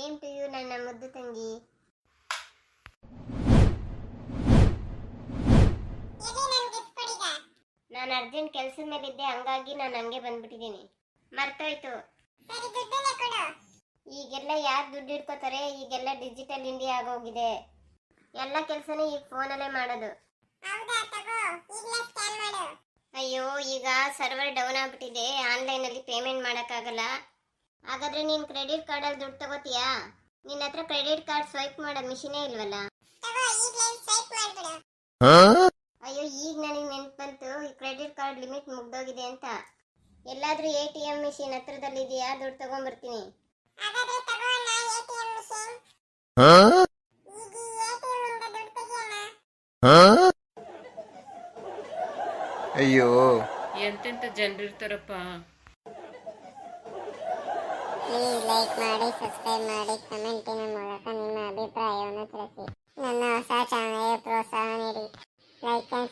Same to you ನನ್ನ ಮುದ್ದು ತಂಗಿ? ನಾನು ಅರ್ಜೆಂಟ್ ಕೆಲಸದ ಮೇಲಿದ್ದೆ ಹಂಗಾಗಿ ನಾನು ಹಂಗೆ ಬಂದ್ಬಿಟ್ಟಿದ್ದೀನಿ. ಮರ್ತೋಯ್ತು. ಈಗೆಲ್ಲ ಯಾರು ದುಡ್ಡು ಇಟ್ಕೋತಾರೆ ಈಗೆಲ್ಲ ಡಿಜಿಟಲ್ ಇಂಡಿಯಾ ಆಗೋಗಿದೆ. ಎಲ್ಲ ಕೆಲಸನೂ ಈಗ ಫೋನಲ್ಲೇ ಮಾಡೋದು. ಅಯ್ಯೋ ಈಗ ಸರ್ವರ್ ಡೌನ್ ಆಗ್ಬಿಟ್ಟಿದೆ. ಆನ್ಲೈನಲ್ಲಿ ಪೇಮೆಂಟ್ ಮಾಡೋಕ್ಕಾಗಲ್ಲ. ಹಾಗಾದ್ರೆ ನೀನ್ ಕ್ರೆಡಿಟ್ ಕಾರ್ಡ್ ಅಲ್ಲಿ ದುಡ್ಡು ತಗೋತೀಯಾ? ನಿನ್ನ ಹತ್ರ ಕ್ರೆಡಿಟ್ ಕಾರ್ಡ್ ಸ್ವೈಪ್ ಮಾಡೋ ಮಿಷಿನೇ ಇಲ್ವಲ್ಲ? ಅಯ್ಯೋ ಈಗ ನನಗೆ ನೆನ್ಪು ಬಂತು. ಈ ಕ್ರೆಡಿಟ್ ಕಾರ್ಡ್ ಲಿಮಿಟ್ ಮುಗ್ದೋಗಿದೆ ಅಂತ. ಎಲ್ಲಾದ್ರೂ ಎ ಟಿ ಎಂ ಮಿಷಿನ್ ಹತ್ರದಲ್ಲಿ ಇದೆಯಾ? ದುಡ್ಡು ತಗೊಂಬರ್ತೀನಿ. ಅಯ್ಯೋ. ಎಂತೆಂತ ಜನರು ಇರ್ತಾರಪ್ಪ ಪ್ಲೀಸ್ ಲೈಕ್ ಮಾಡಿ ಸಬ್ಸ್ಕ್ರೈಬ್ ಮಾಡಿ ಕಮೆಂಟಿನ ಮೂಲಕ ನಿಮ್ಮ ಅಭಿಪ್ರಾಯವನ್ನು ತಿಳಿಸಿ. ನನ್ನ ಹೊಸ ಚಾನಲ್ಗೆ ಪ್ರೋತ್ಸಾಹ ನೀಡಿ. Like and